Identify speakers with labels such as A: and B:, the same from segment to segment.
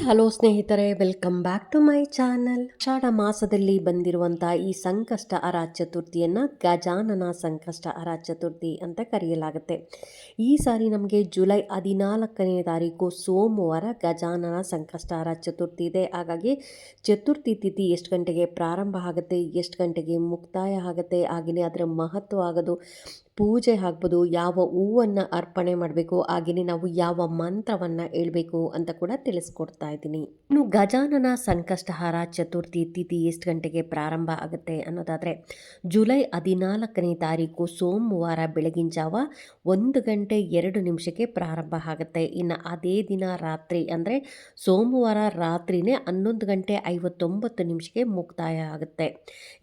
A: Hello ಸ್ನೇಹಿತರೆ, welcome back to my channel. Ashadha ಮಾಸದಲ್ಲಿ ಬಂದಿರುವಂತಹ ಈ ಸಂಕಷ್ಟ ಅರ ಚತುರ್ಥಿಯನ್ನ ಗಜಾನನ ಸಂಕಷ್ಟ ಅರ ಚತುರ್ಥಿ ಅಂತ ಕರೆಯಲಾಗುತ್ತೆ. ಈ ಸಾರಿ ನಮಗೆ ಜುಲೈ ಹದಿನಾಲ್ಕನೇ ತಾರೀಕು ಸೋಮವಾರ ಗಜಾನನ ಸಂಕಷ್ಟ ಅರ ಚತುರ್ಥಿ ಇದೆ. ಹಾಗಾಗಿ ಚತುರ್ಥಿ ತಿಥಿ ಎಷ್ಟು ಗಂಟೆಗೆ ಪ್ರಾರಂಭ ಆಗುತ್ತೆ, ಎಷ್ಟು ಗಂಟೆಗೆ ಮುಕ್ತಾಯ ಆಗುತ್ತೆ ಹಾಗೆಯೇ ಅದರ ಮಹತ್ವ ಆಗೋದು ಪೂಜೆ ಆಗ್ಬೋದು, ಯಾವ ಹೂವನ್ನು ಅರ್ಪಣೆ ಮಾಡಬೇಕು ಹಾಗೆಯೇ ನಾವು ಯಾವ ಮಂತ್ರವನ್ನು ಹೇಳಬೇಕು ಅಂತ ಕೂಡ ತಿಳಿಸ್ಕೊಡ್ತಾ ಇದ್ದೀನಿ. ಇನ್ನು ಗಜಾನನ ಸಂಕಷ್ಟಹಾರ ಚತುರ್ಥಿ ತಿಥಿ ಎಷ್ಟು ಗಂಟೆಗೆ ಪ್ರಾರಂಭ ಆಗುತ್ತೆ ಅನ್ನೋದಾದರೆ, ಜುಲೈ ಹದಿನಾಲ್ಕನೇ ತಾರೀಕು ಸೋಮವಾರ ಬೆಳಗಿನ ಜಾವ ಒಂದು ಗಂಟೆ ಎರಡು ನಿಮಿಷಕ್ಕೆ ಪ್ರಾರಂಭ ಆಗುತ್ತೆ. ಇನ್ನು ಅದೇ ದಿನ ರಾತ್ರಿ ಅಂದರೆ ಸೋಮವಾರ ರಾತ್ರಿನೇ ಹನ್ನೊಂದು ಗಂಟೆ ಐವತ್ತೊಂಬತ್ತು ನಿಮಿಷಕ್ಕೆ ಮುಕ್ತಾಯ ಆಗುತ್ತೆ.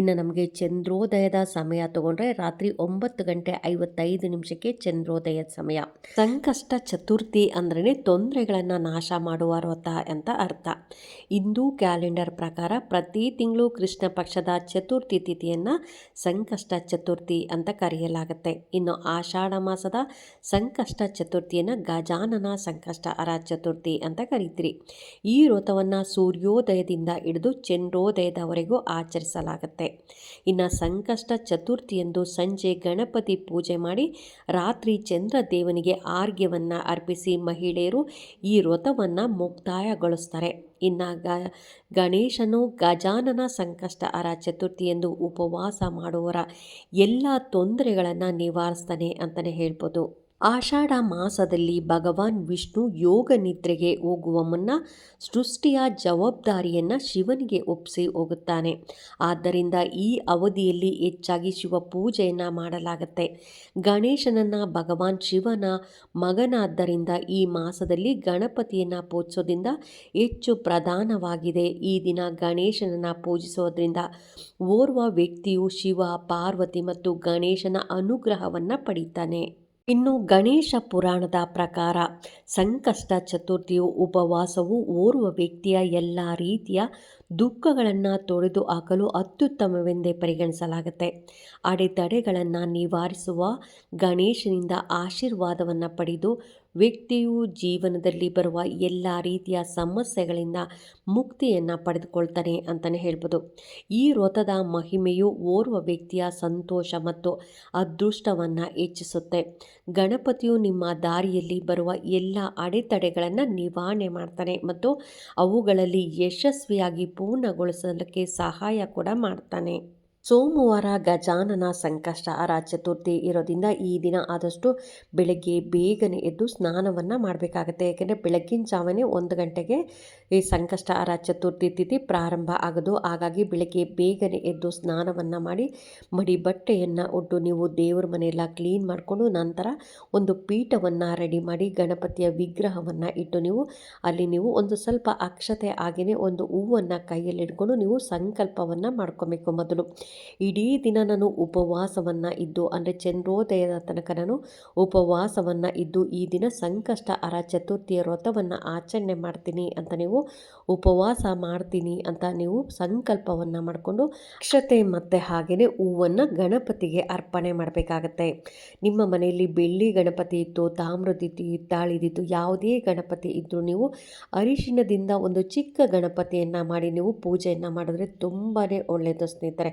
A: ಇನ್ನು ನಮಗೆ ಚಂದ್ರೋದಯದ ಸಮಯ ತಗೊಂಡ್ರೆ ರಾತ್ರಿ ಒಂಬತ್ತು ಗಂಟೆ ಐವತ್ತೈದು ನಿಮಿಷಕ್ಕೆ ಚಂದ್ರೋದಯದ ಸಮಯ. ಸಂಕಷ್ಟ ಚತುರ್ಥಿ ಅಂದ್ರೆ ತೊಂದರೆಗಳನ್ನು ನಾಶ ಮಾಡುವ ವ್ರತ ಅಂತ ಅರ್ಥ. ಹಿಂದೂ ಕ್ಯಾಲೆಂಡರ್ ಪ್ರಕಾರ ಪ್ರತಿ ತಿಂಗಳು ಕೃಷ್ಣ ಪಕ್ಷದ ಚತುರ್ಥಿ ತಿಥಿಯನ್ನು ಸಂಕಷ್ಟ ಚತುರ್ಥಿ ಅಂತ ಕರೆಯಲಾಗುತ್ತೆ. ಇನ್ನು ಆಷಾಢ ಮಾಸದ ಸಂಕಷ್ಟ ಚತುರ್ಥಿಯನ್ನು ಗಜಾನನ ಸಂಕಷ್ಟ ಅರ ಚತುರ್ಥಿ ಅಂತ ಕರೀತೀರಿ. ಈ ವ್ರತವನ್ನು ಸೂರ್ಯೋದಯದಿಂದ ಹಿಡಿದು ಚಂದ್ರೋದಯದವರೆಗೂ ಆಚರಿಸಲಾಗುತ್ತೆ. ಇನ್ನು ಸಂಕಷ್ಟ ಚತುರ್ಥಿಯಂದು ಸಂಜೆ ಗಣಪತಿ ಪೂಜೆ ಮಾಡಿ ರಾತ್ರಿ ಚಂದ್ರ ದೇವನಿಗೆ ಆರ್ಘ್ಯವನ್ನು ಅರ್ಪಿಸಿ ಮಹಿಳೆಯರು ಈ ವ್ರತವನ್ನು ಮುಕ್ತಾಯಗೊಳಿಸ್ತಾರೆ. ಇನ್ನು ಗ ಗಣೇಶನು ಗಜಾನನ ಸಂಕಷ್ಟ ಅರ ಚತುರ್ಥಿ ಎಂದು ಉಪವಾಸ ಮಾಡುವರ ಎಲ್ಲ ತೊಂದರೆಗಳನ್ನು ನಿವಾರಿಸ್ತಾನೆ ಅಂತಲೇ ಹೇಳ್ಬೋದು. ಆಷಾಢ ಮಾಸದಲ್ಲಿ ಭಗವಾನ್ ವಿಷ್ಣು ಯೋಗ ನಿದ್ರೆಗೆ ಹೋಗುವ ಮುನ್ನ ಸೃಷ್ಟಿಯ ಜವಾಬ್ದಾರಿಯನ್ನು ಶಿವನಿಗೆ ಒಪ್ಪಿಸಿ ಹೋಗುತ್ತಾನೆ. ಆದ್ದರಿಂದ ಈ ಅವಧಿಯಲ್ಲಿ ಹೆಚ್ಚಾಗಿ ಶಿವ ಪೂಜೆಯನ್ನು ಮಾಡಲಾಗುತ್ತೆ. ಗಣೇಶನನ್ನು ಭಗವಾನ್ ಶಿವನ ಮಗನಾದ್ದರಿಂದ ಈ ಮಾಸದಲ್ಲಿ ಗಣಪತಿಯನ್ನು ಪೂಜಿಸೋದ್ರಿಂದ ಹೆಚ್ಚು ಪ್ರಧಾನವಾಗಿದೆ. ಈ ದಿನ ಗಣೇಶನನ್ನು ಪೂಜಿಸೋದ್ರಿಂದ ಓರ್ವ ವ್ಯಕ್ತಿಯು ಶಿವ, ಪಾರ್ವತಿ ಮತ್ತು ಗಣೇಶನ ಅನುಗ್ರಹವನ್ನು ಪಡೀತಾನೆ. ಇನ್ನು ಗಣೇಶ ಪುರಾಣದ ಪ್ರಕಾರ ಸಂಕಷ್ಟ ಚತುರ್ಥಿಯು ಉಪವಾಸವು ಓರ್ವ ವ್ಯಕ್ತಿಯ ಎಲ್ಲ ರೀತಿಯ ದುಃಖಗಳನ್ನು ತೊಡೆದು ಹಾಕಲು ಅತ್ಯುತ್ತಮವೆಂದೇ ಪರಿಗಣಿಸಲಾಗುತ್ತೆ. ಅಡೆತಡೆಗಳನ್ನು ನಿವಾರಿಸುವ ಗಣೇಶನಿಂದ ಆಶೀರ್ವಾದವನ್ನು ಪಡೆದು ವ್ಯಕ್ತಿಯು ಜೀವನದಲ್ಲಿ ಬರುವ ಎಲ್ಲ ರೀತಿಯ ಸಮಸ್ಯೆಗಳಿಂದ ಮುಕ್ತಿಯನ್ನು ಪಡೆದುಕೊಳ್ತಾನೆ ಅಂತಲೇ ಹೇಳ್ಬೋದು. ಈ ವ್ರತದ ಮಹಿಮೆಯು ಓರ್ವ ವ್ಯಕ್ತಿಯ ಸಂತೋಷ ಮತ್ತು ಅದೃಷ್ಟವನ್ನು ಹೆಚ್ಚಿಸುತ್ತೆ. ಗಣಪತಿಯು ನಿಮ್ಮ ದಾರಿಯಲ್ಲಿ ಬರುವ ಎಲ್ಲ ಅಡೆತಡೆಗಳನ್ನು ನಿವಾರಣೆ ಮಾಡ್ತಾನೆ ಮತ್ತು ಅವುಗಳಲ್ಲಿ ಯಶಸ್ವಿಯಾಗಿ ಪೂರ್ಣಗೊಳಿಸಲಿಕ್ಕೆ ಸಹಾಯ ಕೂಡ ಮಾಡ್ತಾನೆ. ಸೋಮವಾರ ಗಜಾನನ ಸಂಕಷ್ಟ ಚತುರ್ಥಿ ಇರೋದ್ರಿಂದ ಈ ದಿನ ಆದಷ್ಟು ಬೆಳಗ್ಗೆ ಬೇಗನೆ ಎದ್ದು ಸ್ನಾನವನ್ನು ಮಾಡಬೇಕಾಗತ್ತೆ. ಯಾಕೆಂದರೆ ಬೆಳಗ್ಗಿನ ಜಾವನೇ ಒಂದು ಗಂಟೆಗೆ ಈ ಸಂಕಷ್ಟ ಅರ ಚತುರ್ಥಿ ತಿಥಿ ಪ್ರಾರಂಭ ಆಗೋದು. ಹಾಗಾಗಿ ಬೆಳಗ್ಗೆ ಬೇಗನೆ ಎದ್ದು ಸ್ನಾನವನ್ನು ಮಾಡಿ ಮಡಿ ಬಟ್ಟೆಯನ್ನು ಒಟ್ಟು ನೀವು ದೇವ್ರ ಮನೆಯೆಲ್ಲ ಕ್ಲೀನ್ ಮಾಡಿಕೊಂಡು ನಂತರ ಒಂದು ಪೀಠವನ್ನು ರೆಡಿ ಮಾಡಿ ಗಣಪತಿಯ ವಿಗ್ರಹವನ್ನು ಇಟ್ಟು ನೀವು ಅಲ್ಲಿ ನೀವು ಒಂದು ಸ್ವಲ್ಪ ಅಕ್ಷತೆ ಹಾಗೆಯೇ ಒಂದು ಹೂವನ್ನು ಕೈಯಲ್ಲಿ ಇಟ್ಕೊಂಡು ನೀವು ಸಂಕಲ್ಪವನ್ನು ಮಾಡ್ಕೊಬೇಕು ಮೊದಲು. ಇಡೀ ದಿನ ನಾನು ಉಪವಾಸವನ್ನು ಇದ್ದು, ಅಂದರೆ ಚಂದ್ರೋದಯದ ತನಕ ನಾನು ಉಪವಾಸವನ್ನು ಇದ್ದು, ಈ ದಿನ ಸಂಕಷ್ಟ, ಅರ ಚತುರ್ಥಿಯ ವ್ರತವನ್ನು ಆಚರಣೆ ಮಾಡ್ತೀನಿ ಅಂತ ನೀವು ಉಪವಾಸ ಮಾಡ್ತೀನಿ ಅಂತ ನೀವು ಸಂಕಲ್ಪವನ್ನು ಮಾಡಿಕೊಂಡು, ಅಕ್ಷತೆ ಮತ್ತು ಹಾಗೆಯೇ ಹೂವನ್ನು ಗಣಪತಿಗೆ ಅರ್ಪಣೆ ಮಾಡಬೇಕಾಗತ್ತೆ. ನಿಮ್ಮ ಮನೆಯಲ್ಲಿ ಬೆಳ್ಳಿ ಗಣಪತಿ ಇತ್ತು ತಾಮ್ರದಿತ್ತು ಹಿತ್ತಾಳಿದಿತ್ತು ಯಾವುದೇ ಗಣಪತಿ ಇದ್ದರೂ ನೀವು ಅರಿಶಿಣದಿಂದ ಒಂದು ಚಿಕ್ಕ ಗಣಪತಿಯನ್ನು ಮಾಡಿ ನೀವು ಪೂಜೆಯನ್ನು ಮಾಡಿದ್ರೆ ತುಂಬಾ ಒಳ್ಳೆಯದು ಸ್ನೇಹಿತರೆ.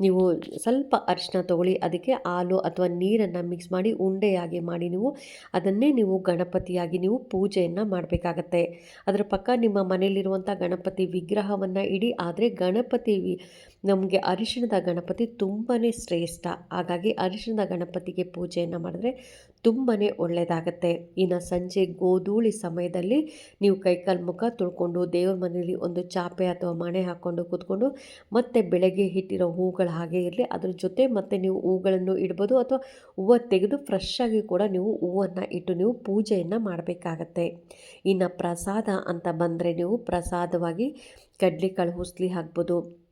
A: ನೀವು ಸ್ವಲ್ಪ ಅರಿಶಿನ ತೊಗೊಳ್ಳಿ, ಅದಕ್ಕೆ ಹಾಲು ಅಥವಾ ನೀರನ್ನು ಮಿಕ್ಸ್ ಮಾಡಿ ಉಂಡೆಯಾಗಿ ಮಾಡಿ ನೀವು, ಅದನ್ನೇ ನೀವು ಗಣಪತಿಯಾಗಿ ನೀವು ಪೂಜೆಯನ್ನು ಮಾಡಬೇಕಾಗತ್ತೆ. ಅದರ ಪಕ್ಕ ನಿಮ್ಮ ಮನೆಯಲ್ಲಿರುವಂಥ ಗಣಪತಿ ವಿಗ್ರಹವನ್ನು ಇಡಿ, ಆದರೆ ಗಣಪತಿ ನಮಗೆ ಅರಿಶಿಣದ ಗಣಪತಿ ತುಂಬಾ ಶ್ರೇಷ್ಠ. ಹಾಗಾಗಿ ಅರಿಶಿಣದ ಗಣಪತಿಗೆ ಪೂಜೆಯನ್ನು ಮಾಡಿದ್ರೆ ತುಂಬಾ ಒಳ್ಳೆಯದಾಗತ್ತೆ ಇನ್ನು ಸಂಜೆ ಗೋಧೂಳಿ ಸಮಯದಲ್ಲಿ ನೀವು ಕೈಕಾಲು ಮುಖ ತುಳ್ಕೊಂಡು ದೇವ್ರ ಮನೆಯಲ್ಲಿ ಒಂದು ಚಾಪೆ ಅಥವಾ ಮಣೆ ಹಾಕ್ಕೊಂಡು ಕೂತ್ಕೊಂಡು ಮತ್ತೆ ಬೆಳಗ್ಗೆ ಇಟ್ಟಿರೋ ಹೂಗಳು ಹಾಗೆ ಇರಲಿ, ಅದ್ರ ಜೊತೆ ಮತ್ತೆ ನೀವು ಹೂಗಳನ್ನು ಇಡ್ಬೋದು ಅಥವಾ ಹೂವು ತೆಗೆದು ಫ್ರೆಶ್ ಆಗಿ ಕೂಡ ನೀವು ಹೂವನ್ನು ಇಟ್ಟು ನೀವು ಪೂಜೆಯನ್ನು ಮಾಡಬೇಕಾಗತ್ತೆ. ಇನ್ನು ಪ್ರಸಾದ ಅಂತ ಬಂದರೆ ನೀವು ಪ್ರಸಾದವಾಗಿ ಕಡ್ಲಿಕಾಳು, ಹುಸ್ಲಿ ಹಾಕ್ಬೋದು.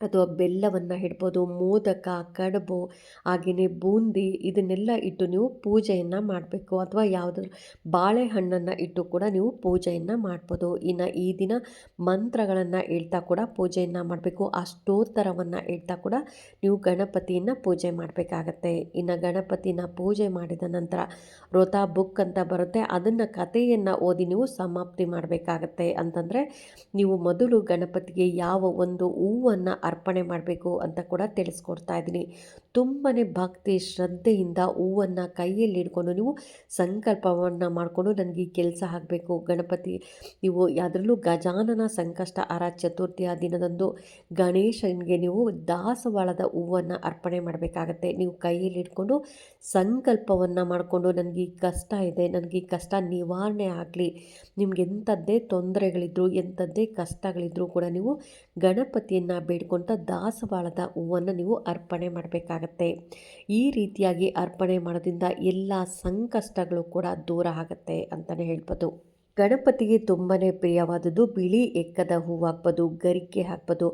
A: ಅಥವಾ ಬೆಲ್ಲವನ್ನು ಇಡ್ಬೋದು, ಮೋದಕ, ಕಡುಬು ಹಾಗೆಯೇ ಬೂಂದಿ ಇದನ್ನೆಲ್ಲ ಇಟ್ಟು ನೀವು ಪೂಜೆಯನ್ನು ಮಾಡಬೇಕು. ಅಥವಾ ಯಾವುದಾದ್ರು ಬಾಳೆಹಣ್ಣನ್ನು ಇಟ್ಟು ಕೂಡ ನೀವು ಪೂಜೆಯನ್ನು ಮಾಡ್ಬೋದು. ಇನ್ನು ಈ ದಿನ ಮಂತ್ರಗಳನ್ನು ಹೇಳ್ತಾ ಕೂಡ ಪೂಜೆಯನ್ನು ಮಾಡಬೇಕು. ಅಷ್ಟೋತ್ತರವನ್ನು ಹೇಳ್ತಾ ಕೂಡ ನೀವು ಗಣಪತಿಯನ್ನು ಪೂಜೆ ಮಾಡಬೇಕಾಗತ್ತೆ. ಇನ್ನು ಗಣಪತಿನ ಪೂಜೆ ಮಾಡಿದ ನಂತರ ವ್ರತ ಬುಕ್ ಅಂತ ಬರುತ್ತೆ. ಅದನ್ನು ಕಥೆಯನ್ನು ಓದಿ ನೀವು ಸಮಾಪ್ತಿ ಮಾಡಬೇಕಾಗತ್ತೆ. ಅಂತಂದರೆ ನೀವು ಮೊದಲು ಗಣಪತಿಗೆ ಯಾವ ಒಂದು ಹೂವನ್ನು ಅರ್ಪಣೆ ಮಾಡಬೇಕು ಅಂತ ಕೂಡ ತಿಳಿಸ್ಕೊಡ್ತಾ ಇದ್ದೀನಿ. ತುಂಬಾ ಭಕ್ತಿ, ಶ್ರದ್ಧೆಯಿಂದ ಹೂವನ್ನು ಕೈಯಲ್ಲಿ ಹಿಡ್ಕೊಂಡು ನೀವು ಸಂಕಲ್ಪವನ್ನು ಮಾಡಿಕೊಂಡು ನನಗೆ ಈ ಕೆಲಸ ಆಗಬೇಕು. ಗಣಪತಿ, ನೀವು ಅದರಲ್ಲೂ ಗಜಾನನ ಸಂಕಷ್ಟ ಆರ ಚತುರ್ಥಿಯ ದಿನದಂದು ಗಣೇಶನಿಗೆ ನೀವು ದಾಸವಾಳದ ಹೂವನ್ನು ಅರ್ಪಣೆ ಮಾಡಬೇಕಾಗತ್ತೆ. ನೀವು ಕೈಯಲ್ಲಿ ಹಿಡ್ಕೊಂಡು ಸಂಕಲ್ಪವನ್ನು ಮಾಡಿಕೊಂಡು ನನಗೆ ಈ ಕಷ್ಟ ಇದೆ, ನನಗೆ ಈ ಕಷ್ಟ ನಿವಾರಣೆ ಆಗಲಿ. ನಿಮ್ಗೆ ಎಂಥದ್ದೇ ತೊಂದರೆಗಳಿದ್ರು, ಎಂಥದ್ದೇ ಕಷ್ಟಗಳಿದ್ರೂ ಕೂಡ ನೀವು ಗಣಪತಿಯನ್ನು ಬೇಡ್ಕೊತ ದಾಸವಾಳದ ಹೂವನ್ನು ನೀವು ಅರ್ಪಣೆ ಮಾಡಬೇಕಾಗತ್ತೆ. ಈ ರೀತಿಯಾಗಿ ಅರ್ಪಣೆ ಮಾಡೋದ್ರಿಂದ ಎಲ್ಲ ಸಂಕಷ್ಟಗಳು ಕೂಡ ದೂರ ಆಗುತ್ತೆ ಅಂತಲೇ ಹೇಳ್ಬೋದು. ಗಣಪತಿಗೆ ತುಂಬಾ ಪ್ರಿಯವಾದದ್ದು ಬಿಳಿ ಎಕ್ಕದ ಹೂವು ಹಾಕ್ಬೋದು ಗರಿಕೆ ಹಾಕ್ಬೋದು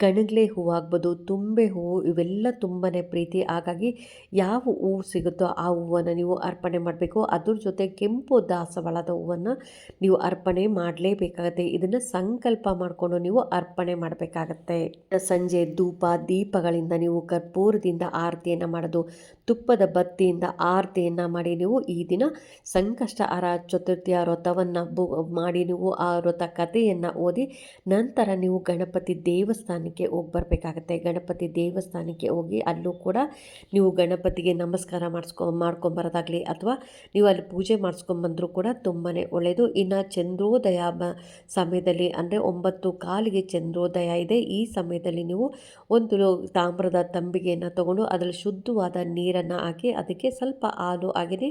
A: ಕಣಗ್ಲೆ ಹೂವು ಆಗ್ಬೋದು ತುಂಬೆ ಹೂವು, ಇವೆಲ್ಲ ತುಂಬಾ ಪ್ರೀತಿ. ಹಾಗಾಗಿ ಯಾವ ಹೂವು ಸಿಗುತ್ತೋ ಆ ಹೂವನ್ನು ನೀವು ಅರ್ಪಣೆ ಮಾಡಬೇಕು. ಅದ್ರ ಜೊತೆ ಕೆಂಪು ದಾಸವಾಳದ ಹೂವನ್ನು ನೀವು ಅರ್ಪಣೆ ಮಾಡಲೇಬೇಕಾಗತ್ತೆ. ಇದನ್ನು ಸಂಕಲ್ಪ ಮಾಡಿಕೊಂಡು ನೀವು ಅರ್ಪಣೆ ಮಾಡಬೇಕಾಗತ್ತೆ. ಸಂಜೆ ಧೂಪ, ದೀಪಗಳಿಂದ ನೀವು ಕರ್ಪೂರದಿಂದ ಆರತಿಯನ್ನು ಮಾಡೋದು, ತುಪ್ಪದ ಬತ್ತಿಯಿಂದ ಆರತಿಯನ್ನು ಮಾಡಿ ನೀವು ಈ ದಿನ ಸಂಕಷ್ಟ ಅರ ಚತುರ್ಥಿಯ ವ್ರತವನ್ನು ಮಾಡಿ ನೀವು ಆ ವ್ರತ ಕಥೆಯನ್ನು ಓದಿ ನಂತರ ನೀವು ಗಣಪತಿ ದೇವಸ್ಥಾನ ದೇವಸ್ಥಾನಕ್ಕೆ ಹೋಗಿ ಬರಬೇಕಾಗತ್ತೆ. ಗಣಪತಿ ದೇವಸ್ಥಾನಕ್ಕೆ ಹೋಗಿ ಅಲ್ಲೂ ಕೂಡ ನೀವು ಗಣಪತಿಗೆ ನಮಸ್ಕಾರ ಮಾಡಿಸ್ಕೊ, ಮಾಡ್ಕೊಂಬರೋದಾಗಲಿ ಅಥವಾ ನೀವು ಅಲ್ಲಿ ಪೂಜೆ ಮಾಡಿಸ್ಕೊಂಬಂದರೂ ಕೂಡ ತುಂಬಾ ಒಳ್ಳೆಯದು ಇನ್ನು ಚಂದ್ರೋದಯ ಸಮಯದಲ್ಲಿ ಅಂದರೆ ಒಂಬತ್ತು ಕಾಲಿಗೆ ಚಂದ್ರೋದಯ ಇದೆ. ಈ ಸಮಯದಲ್ಲಿ ನೀವು ಒಂದು ತಾಮ್ರದ ತಂಬಿಗೆಯನ್ನು ತಗೊಂಡು ಅದರಲ್ಲಿ ಶುದ್ಧವಾದ ನೀರನ್ನು ಹಾಕಿ ಅದಕ್ಕೆ ಸ್ವಲ್ಪ ಹಾಲು ಹಾಗೆಯೇ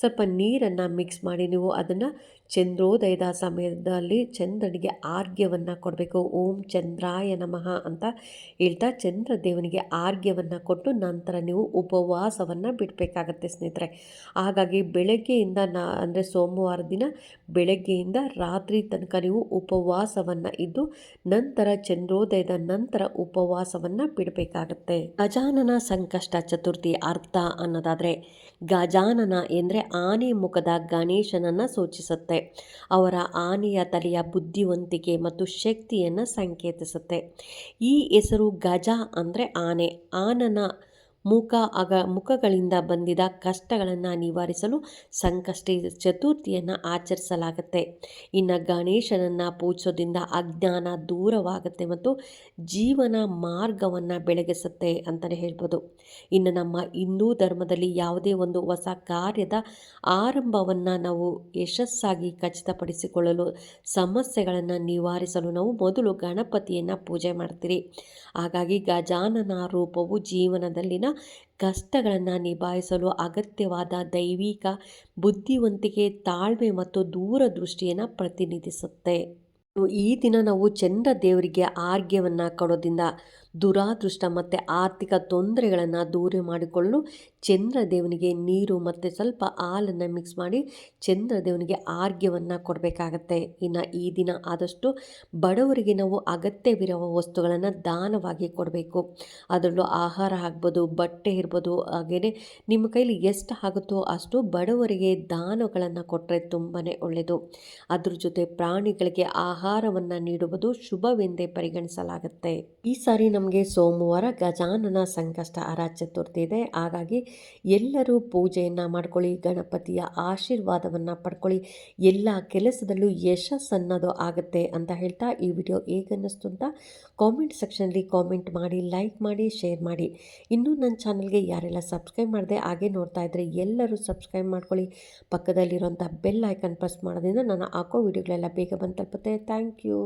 A: ಸ್ವಲ್ಪ ನೀರನ್ನು ಮಿಕ್ಸ್ ಮಾಡಿ ನೀವು ಅದನ್ನು ಚಂದ್ರೋದಯದ ಸಮಯದಲ್ಲಿ ಚಂದ್ರನಿಗೆ ಆರ್ಘ್ಯವನ್ನು ಕೊಡಬೇಕು. ಓಂ ಚಂದ್ರಾಯ ನಮಃ ಅಂತ ಹೇಳ್ತಾ ಚಂದ್ರ ದೇವನಿಗೆ ಆರ್ಘ್ಯವನ್ನು ಕೊಟ್ಟು ನಂತರ ನೀವು ಉಪವಾಸವನ್ನು ಬಿಡಬೇಕಾಗತ್ತೆ ಸ್ನೇಹಿತರೆ. ಹಾಗಾಗಿ ಬೆಳಗ್ಗೆಯಿಂದ ನಾ, ಅಂದರೆ ಸೋಮವಾರ ದಿನ ಬೆಳಗ್ಗೆಯಿಂದ ರಾತ್ರಿ ತನಕ ನೀವು ಉಪವಾಸವನ್ನು ಇದ್ದು ನಂತರ ಚಂದ್ರೋದಯದ ನಂತರ ಉಪವಾಸವನ್ನು ಬಿಡಬೇಕಾಗತ್ತೆ. ಗಜಾನನ ಸಂಕಷ್ಟ ಚತುರ್ಥಿ ಅರ್ಥ ಅನ್ನೋದಾದರೆ ಗಜಾನನ ಎಂದರೆ ಆನೆ ಮುಖದ ಗಣೇಶನನ್ನು ಸೂಚಿಸುತ್ತೆ. ಅವರ ಆನೆಯ ತಲೆಯ ಬುದ್ಧಿವಂತಿಕೆ ಮತ್ತು ಶಕ್ತಿಯನ್ನು ಸಂಕೇತಿಸುತ್ತೆ. ಈ ಹೆಸರು ಗಜ ಅಂದರೆ ಆನೆ. ಆನನ ಮುಖ ಅಗ, ಮುಖಗಳಿಂದ ಬಂದಿದ ಕಷ್ಟಗಳನ್ನು ನಿವಾರಿಸಲು ಸಂಕಷ್ಟಿ ಚತುರ್ಥಿಯನ್ನು ಆಚರಿಸಲಾಗುತ್ತೆ. ಇನ್ನು ಗಣೇಶನನ್ನು ಪೂಜಿಸೋದ್ರಿಂದ ಅಜ್ಞಾನ ದೂರವಾಗುತ್ತೆ ಮತ್ತು ಜೀವನ ಮಾರ್ಗವನ್ನು ಬೆಳಗಿಸುತ್ತೆ ಅಂತಲೇ ಹೇಳ್ಬೋದು. ಇನ್ನು ನಮ್ಮ ಹಿಂದೂ ಧರ್ಮದಲ್ಲಿ ಯಾವುದೇ ಒಂದು ಹೊಸ ಕಾರ್ಯದ ಆರಂಭವನ್ನು ನಾವು ಯಶಸ್ಸಾಗಿ ಖಚಿತಪಡಿಸಿಕೊಳ್ಳಲು, ಸಮಸ್ಯೆಗಳನ್ನು ನಿವಾರಿಸಲು ನಾವು ಮೊದಲು ಗಣಪತಿಯನ್ನು ಪೂಜೆ ಮಾಡ್ತೀರಿ. ಹಾಗಾಗಿ ಗಜಾನನ ರೂಪವು ಜೀವನದಲ್ಲಿನ ಕಷ್ಟಗಳನ್ನು ನಿಭಾಯಿಸಲು ಅಗತ್ಯವಾದ ದೈವಿಕ ಬುದ್ಧಿವಂತಿಕೆ, ತಾಳ್ಮೆ ಮತ್ತು ದೂರದೃಷ್ಟಿಯನ್ನು ಪ್ರತಿನಿಧಿಸುತ್ತೆ. ಈ ದಿನ ನಾವು ಚಂದ್ರ ದೇವರಿಗೆ ಆರ್ಗ್ಯವನ್ನು ಕೊಡೋದ್ರಿಂದ ದುರಾದೃಷ್ಟ ಮತ್ತು ಆರ್ಥಿಕ ತೊಂದರೆಗಳನ್ನು ದೂರ ಮಾಡಿಕೊಳ್ಳಲು ಚಂದ್ರ ದೇವನಿಗೆ ನೀರು ಮತ್ತು ಸ್ವಲ್ಪ ಹಾಲನ್ನು ಮಿಕ್ಸ್ ಮಾಡಿ ಚಂದ್ರ ದೇವನಿಗೆ ಆರ್ಘ್ಯವನ್ನು ಕೊಡಬೇಕಾಗತ್ತೆ. ಇನ್ನು ಈ ದಿನ ಆದಷ್ಟು ಬಡವರಿಗೆ ನಾವು ಅಗತ್ಯವಿರುವ ವಸ್ತುಗಳನ್ನು ದಾನವಾಗಿ ಕೊಡಬೇಕು. ಅದರಲ್ಲೂ ಆಹಾರ ಆಗ್ಬೋದು, ಬಟ್ಟೆ ಇರ್ಬೋದು ಹಾಗೆಯೇ ನಿಮ್ಮ ಕೈಲಿ ಎಷ್ಟು ಆಗುತ್ತೋ ಅಷ್ಟು ಬಡವರಿಗೆ ದಾನಗಳನ್ನು ಕೊಟ್ಟರೆ ತುಂಬಾ ಒಳ್ಳೆಯದು ಅದ್ರ ಜೊತೆ ಪ್ರಾಣಿಗಳಿಗೆ ಆಹಾರವನ್ನು ನೀಡುವುದು ಶುಭವೆಂದೇ ಪರಿಗಣಿಸಲಾಗುತ್ತೆ. ಈ ಸಾರಿ ನಮಗೆ ಸೋಮವಾರ ಗಜಾನನ ಸಂಕಷ್ಟ ಆರ ಚತುರ್ಥಿ ಇದೆ ಹಾಗಾಗಿ ಎಲ್ಲರೂ ಪೂಜೆಯನ್ನು ಮಾಡ್ಕೊಳ್ಳಿ, ಗಣಪತಿಯ ಆಶೀರ್ವಾದವನ್ನು ಪಡ್ಕೊಳ್ಳಿ. ಎಲ್ಲ ಕೆಲಸದಲ್ಲೂ ಯಶಸ್ಸನ್ನೋದು ಆಗುತ್ತೆ ಅಂತ ಹೇಳ್ತಾ ಈ ವಿಡಿಯೋ ಹೇಗನ್ನಿಸ್ತು ಅಂತ ಕಾಮೆಂಟ್ ಸೆಕ್ಷನಲ್ಲಿ ಕಾಮೆಂಟ್ ಮಾಡಿ ಲೈಕ್ ಮಾಡಿ ಶೇರ್ ಮಾಡಿ. ಇನ್ನೂ ನನ್ನ ಚಾನಲ್ಗೆ ಯಾರೆಲ್ಲ ಸಬ್ಸ್ಕ್ರೈಬ್ ಮಾಡಿದೆ ಹಾಗೆ ನೋಡ್ತಾ ಇದ್ದರೆ ಎಲ್ಲರೂ ಸಬ್ಸ್ಕ್ರೈಬ್ ಮಾಡ್ಕೊಳ್ಳಿ. ಪಕ್ಕದಲ್ಲಿರುವಂಥ ಬೆಲ್ ಐಕನ್ ಪ್ರೆಸ್ ಮಾಡೋದ್ರಿಂದ ನಾನು ಹಾಕೋ ವಿಡಿಯೋಗಳೆಲ್ಲ ಬೇಗ ಬಂದು ತಲುಪುತ್ತೆ. Thank you